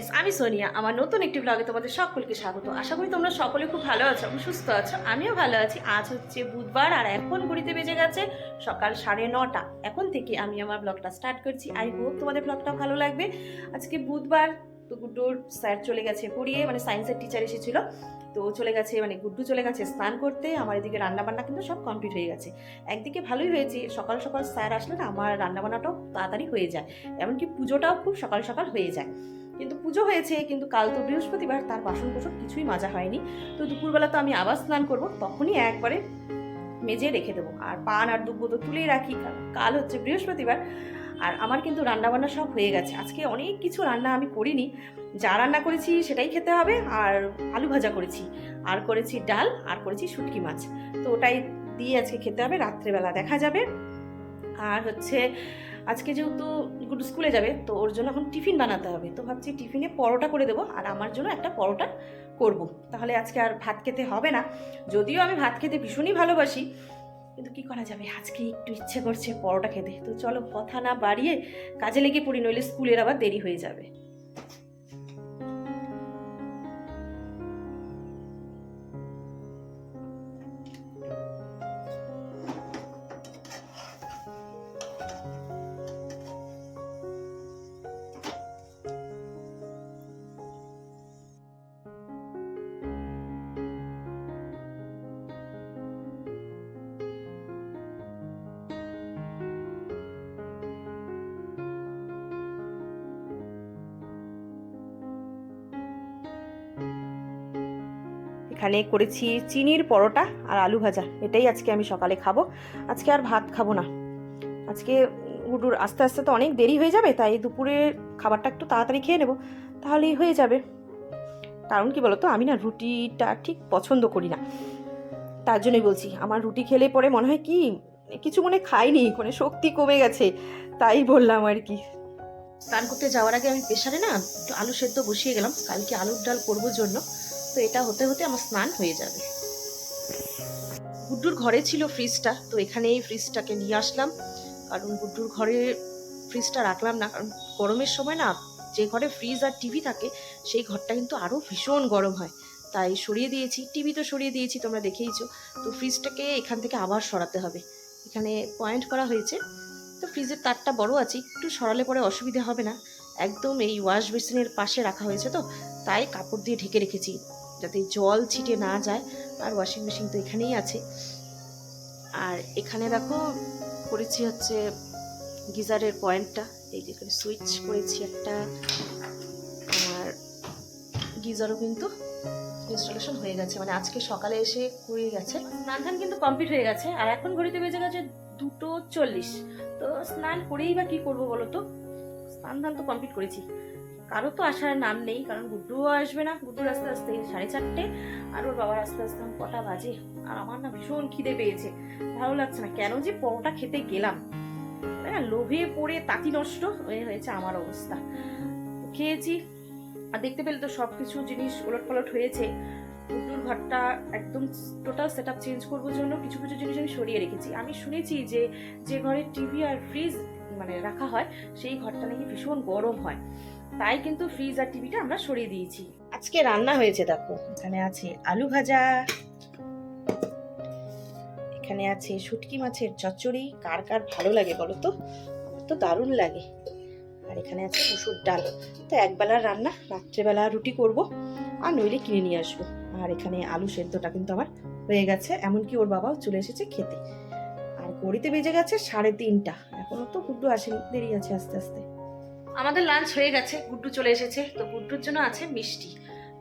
Friends, আমি সোনিয়া, আমার নতুন একটি ব্লগে তোমাদের সকলকে স্বাগত। আশা করি তোমরা সকলে খুব ভালো আছো এবং সুস্থ আছো। আমিও ভালো আছি। আজ হচ্ছে বুধবার আর এখন ঘড়িতে বেজে গেছে সকাল সাড়ে নটা। এখন থেকে আমি আমার ব্লগটা স্টার্ট করছি। আই হোপ তোমাদের ব্লগটা ভালো লাগবে। আজকে বুধবার তো গুড্ডুর স্যার চলে গেছে পড়িয়ে মানে সায়েন্সের টিচার এসেছিল। তো চলে গেছে মানে গুড্ডু চলে গেছে স্নান করতে। আমার এদিকে রান্নাবান্না কিন্তু সব কমপ্লিট হয়ে গেছে। একদিকে ভালোই হয়েছে, সকাল সকাল স্যার আসলে না, আমার রান্নাবান্নাটাও তাড়াতাড়ি হয়ে যায়। এমনকি পুজোটাও খুব সকাল সকাল হয়ে যায়। কিন্তু পুজো হয়েছে, কিন্তু কাল তো বৃহস্পতিবার, তার বাসন কোসন কিছুই মাজা হয়নি। তো দুপুরবেলা তো আমি আবার স্নান করব, তখনই একবারে মেজে রেখে দেবো। আর পান আর দুব্বো তো তুলেই রাখি কাল হচ্ছে বৃহস্পতিবার। আর আমার কিন্তু রান্নাবান্না সব হয়ে গেছে। আজকে অনেক কিছু রান্না আমি করিনি। যা রান্না করেছি সেটাই খেতে হবে, আর আলু ভাজা করেছি। আর করেছি ডাল, আর করেছি শুটকি মাছ। তো ওটাই দিয়ে আজকে খেতে হবে, রাত্রেবেলা দেখা যাবে। আর হচ্ছে আজকে যেহেতু গুড স্কুলে যাবে, তো ওর জন্য এখন টিফিন বানাতে হবে। তো ভাবছি টিফিনে পরোটা করে দেবো আর আমার জন্য একটা পরোটা করব। তাহলে আজকে আর ভাত খেতে হবে না। যদিও আমি ভাত খেতে ভীষণই ভালোবাসি, কিন্তু কী করা যাবে? আজকে একটু ইচ্ছে করছে পরোটা খেতে। তো চলো কথা না বাড়িয়ে কাজে লেগে পড়ি, নইলে স্কুলের আবার দেরি হয়ে যাবে। এখানে করেছি চিনির পরোটা আর আলু ভাজা। এটাই আজকে আমি সকালে খাব। আজকে আর ভাত খাব না। আজকে গুডুর আস্তে আস্তে তো অনেক দেরি হয়ে যাবে, তাই দুপুরে খাবারটা একটু তাড়াতাড়ি খেয়ে নেব। তাহলেই হয়ে যাবে। কারণ কি বলতো, আমি না রুটিটা ঠিক পছন্দ করি না। তার জন্যই বলছি, আমার রুটি খেলে পরে মনে হয় কি, কিছু মনে খাইনি মানে শক্তি কমে গেছে, তাই বললাম আর কি। স্নান করতে যাওয়ার আগে আমি প্রেশারে না একটু আলু সেদ্ধ বসিয়ে গেলাম। কালকে আলুর ডাল করবোর জন্য। তো এটা হতে হতে আমার স্নান হয়ে যাবে। গুড্ডুর ঘরে ছিল ফ্রিজটা, তো এখানে এই ফ্রিজটাকে নিয়ে আসলাম। কারণ গুড্ডুর ঘরে ফ্রিজটা রাখলাম না, কারণ গরমের সময় না, যে ঘরে ফ্রিজ আর টিভি থাকে, সেই ঘরটা কিন্তু আরও ভীষণ গরম হয়। তাই সরিয়ে দিয়েছি, টিভি তো সরিয়ে দিয়েছি, তোমরা দেখেইছো। তো ফ্রিজটাকে এখান থেকে আবার সরাতে হবে। এখানে পয়েন্ট করা হয়েছে। তো ফ্রিজের তারটা বড় আছে, একটু সরালে পরে অসুবিধা হবে না। একদম এই ওয়াশ বেসিনের পাশে রাখা হয়েছে তো তাই কাপড় দিয়ে ঢেকে রেখেছি। যাতে জল ছিটে না যায়, আর ওয়াশিং মেশিন তো এখানেই আছে। আর এখানে দেখো, করেছি হচ্ছে গিজারের পয়েন্টটা। এই যে এখানে সুইচ করেছি একটা। আর গিজারও কিন্তু ইনস্টলেশন হয়ে গেছে। মানে আজকে সকালে এসে করে গেছে। স্নান কিন্তু কমপ্লিট হয়ে গেছে। আর এখন ঘড়িতে বেজে গেছে দুটো চল্লিশ। তো স্নান করেই বা কি করব বলো তো? স্নান ধান তো কমপ্লিট করেছি। কারও তো আসার নাম নেই, কারণ গুড্ডুও আসবে না। গুড্ডুর আস্তে আস্তে সাড়ে চারটে, আর ওর বাবার আস্তে আস্তে কটা বাজে। আর আমার না ভীষণ খিদে পেয়েছে। ভালো লাগছে না। কেন যে পরোটা খেতে গেলাম। হ্যাঁ লোভে পড়ে তাঁতি নষ্ট হয়ে হয়েছে আমার অবস্থা। খেয়েছি। আর দেখতে পেলে তো সব কিছু জিনিস ওলট পালট হয়েছে। গুড্ডুর ঘরটা একদম টোটাল সেট আপ চেঞ্জ করবার জন্য কিছু কিছু জিনিস আমি সরিয়ে রেখেছি। আমি শুনেছি যে যে ঘরে টিভি আর ফ্রিজ মানে রাখা হয়, সেই ঘরটা নাকি ভীষণ গরম হয়। তাই কিন্তু ফ্রিজ আর টিভিটা আমরা সরিয়ে দিয়েছি। আজকে রান্না হয়েছে, দেখো। এখানে আছে আলু ভাজা, এখানে আছে শুটকি মাছের চচ্চড়ি। কার কার ভালো লাগে বলো তো? আমার তো দারুণ লাগে। আর এখানে আছে মুসুর ডাল। তো একবেলার রান্না, রাত্রেবেলা রুটি করব, আর নইলে কিনে নিয়ে আসব। আর এখানে আলু সেদ্ধটা কিন্তু আমার হয়ে গেছে। এমনকি ওর বাবাও চলে এসেছে খেতে। আর ঘড়িতে বেজে গেছে সাড়ে তিনটা। এখনও তো গুড্ডু আসেনি, দেরি আছে আস্তে আস্তে। আমাদের লাঞ্চ হয়ে গেছে, গুড্ডু চলে এসেছে। তো গুড্ডুর জন্য আছে মিষ্টি।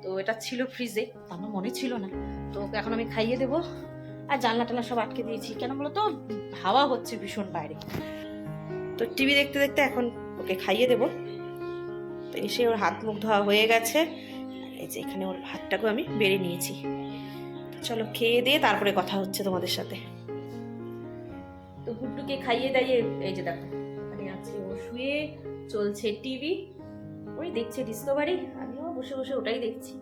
তো এটা ছিল ফ্রিজে আমার মনে ছিল না। তো ওকে এখন আমি খাইয়ে দেবো। আর জানলা টানলা সব আটকে দিয়েছি। কেন বলো তো হাওয়া হচ্ছে ভীষণ বাইরে। তো টিভি দেখতে দেখতে এখন ওকে খাইয়ে দেবো। তো এসে ওর হাত মুখ ধোয়া হয়ে গেছে। এই যে এখানে ওর ভাতটাকেও আমি বেড়ে নিয়েছি। চলো খেয়ে দিয়ে তারপরে কথা হচ্ছে তোমাদের সাথে। তো গুড্ডুকে খাইয়ে দাইয়ে, এই যে দেখো মানে আছে। ও শুয়ে চলছে টিভি। ওই দেখছে ডিসকভারি আমিও বসে বসে ওটাই দেখছি।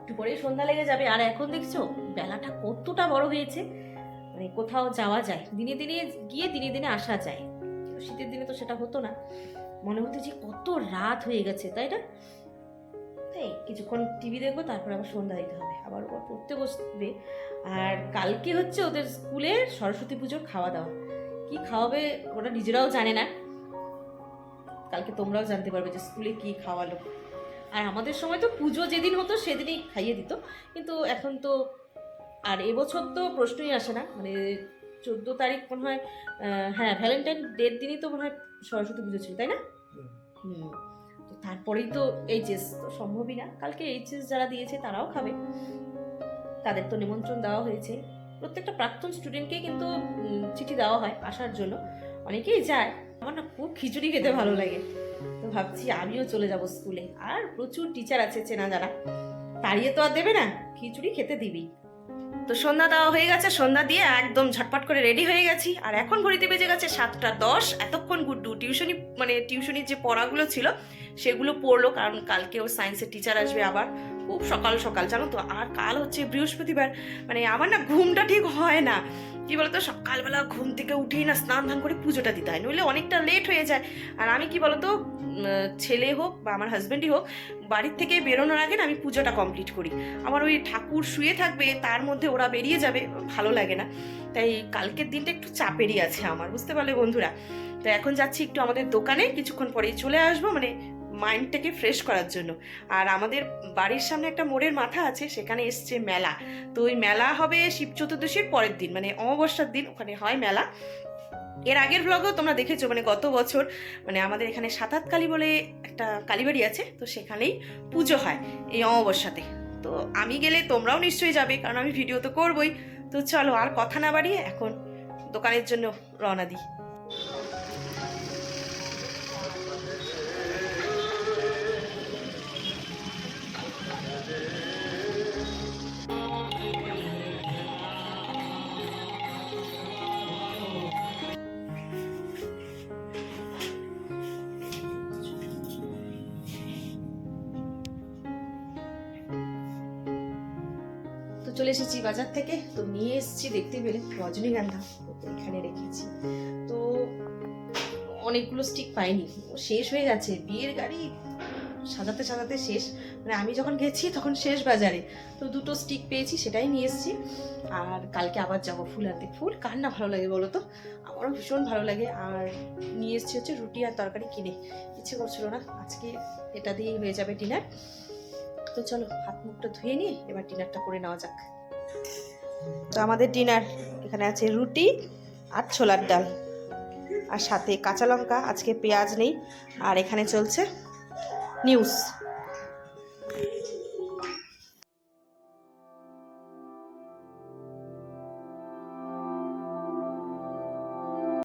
একটু পরেই সন্ধ্যা লেগে যাবে। আর এখন দেখছ, বেলাটা কতটা বড় হয়েছে। মানে কোথাও যাওয়া যায়। দিনে দিনে গিয়ে দিনে দিনে আসা যায়। শীতের দিনে তো সেটা হতো না। মনে হতো যে কত রাত হয়ে গেছে, তাই না? তাই কিছুক্ষণ টিভি দেখব, তারপর আবার সন্ধ্যা দিতে হবে। আবার ওরা পড়তে বসবে। আর কালকে হচ্ছে ওদের স্কুলে সরস্বতী পুজোর খাওয়া দাওয়া। কি খাওয়াবে ওরা নিজেরাও জানে না। কালকে তোমরাও জানতে পারবে যে স্কুলে কি খাওয়ালো। আর আমাদের সময় তো পুজো যেদিন হতো সেদিনই খাইয়ে দিত। কিন্তু এখন তো আর এবছর তো প্রশ্নই আসে না। মানে চোদ্দ তারিখ মনে হয় হ্যাঁ ভ্যালেন্টাইন ডের দিনই তো মনে হয় সরস্বতী পুজো ছিল তাই না? হুম। তো তারপরেই তো এইচএস তো সম্ভবই না। কালকে এইচএস যারা দিয়েছে তারাও খাবে। তাদের তো নিমন্ত্রণ দেওয়া হয়েছে। প্রত্যেকটা প্রাক্তন স্টুডেন্টকে কিন্তু চিঠি দেওয়া হয় আসার জন্য। অনেকেই যায়। আমার না খুব খিচুড়ি খেতে ভালো লাগে। তো ভাবছি আমিও চলে যাব স্কুলে। আর প্রচুর টিচার আছে চেনা যারা। তাড়িয়ে তো আর দেবে না, খিচুড়ি খেতে দিবি। তো সন্ধ্যা দেওয়া হয়ে গেছে, সন্ধ্যা দিয়ে একদম ঝটপট করে রেডি হয়ে গেছি। আর এখন ঘড়িতে বেজে গেছে সাতটা দশ। এতক্ষণ গুড্ডু টিউশনি মানে টিউশনির যে পড়াগুলো ছিল, সেগুলো পড়ল, কারণ কালকে সায়েন্সের টিচার আসবে আবার। খুব সকাল সকাল, জানো তো? আর কাল হচ্ছে বৃহস্পতিবার মানে আমার না ঘুমটা ঠিক হয় না। কি বলতো? সকালবেলা ঘুম থেকে উঠেই না স্নান ধান করে পুজোটা দিতে হয়, নইলে অনেকটা লেট হয়ে যায়। আর আমি কি বলতো? ছেলে হোক বা আমার হাজব্যান্ডই হোক, বাড়ির থেকে বেরোনোর আগে না আমি পুজোটা কমপ্লিট করি। আমার ওই ঠাকুর শুয়ে থাকবে, তার মধ্যে ওরা বেরিয়ে যাবে, ভালো লাগে না। তাই কালকের দিনটা একটু চাপেরই আছে আমার, বুঝতে পারলে বন্ধুরা? তো এখন যাচ্ছি একটু আমাদের দোকানে, কিছুক্ষণ পরেই চলে আসব মানে মাইন্ডটাকে ফ্রেশ করার জন্য। আর আমাদের বাড়ির সামনে একটা মোড়ের মাথা আছে, সেখানে এসছে মেলা। তো ওই মেলা হবে শিব চতুর্দশীর পরের দিন মানে অমাবস্যার দিন, ওখানে হয় মেলা। এর আগের ব্লগেও তোমরা দেখেছ মানে গত বছর মানে আমাদের এখানে সাতাত কালী বলে একটা কালীবাড়ি আছে, তো সেখানেই পুজো হয় এই অমাবস্যাতে। তো আমি গেলে তোমরাও নিশ্চয়ই যাবে, কারণ আমি ভিডিও তো করবই। তো চলো আর কথা না বাড়িয়ে এখন দোকানের জন্য রওনা দিই। চলে এসেছি বাজার থেকে। তো নিয়ে এসেছি দেখতে পেলে রজনীগন্ধা এখানে রেখেছি। তো অনেকগুলো স্টিক পাইনি। শেষ হয়ে গেছে বিয়ের গাড়ি সাজাতে সাজাতে শেষ। মানে আমি যখন গেছি তখন শেষ বাজারে। তো দুটো স্টিক পেয়েছি, সেটাই নিয়ে এসেছি। আর কালকে আবার যাব ফুল আনতে। ফুল কার না ভালো লাগে বলো তো? আমারও ভীষণ ভালো লাগে। আর নিয়ে এসেছি হচ্ছে রুটি আর তরকারি কিনে। ইচ্ছে করছিল না, আজকে এটা দিয়েই হয়ে যাবে ডিনার তো চলো, হাত মুখটা ধুয়ে নিয়ে এবার ডিনারটা করে নেওয়া যাক। তো আমাদের ডিনার এখানে আছে রুটি আর ছোলার ডাল। আর সাথে কাঁচা লঙ্কা, আজকে পেঁয়াজ নেই। আর এখানে চলছে নিউজ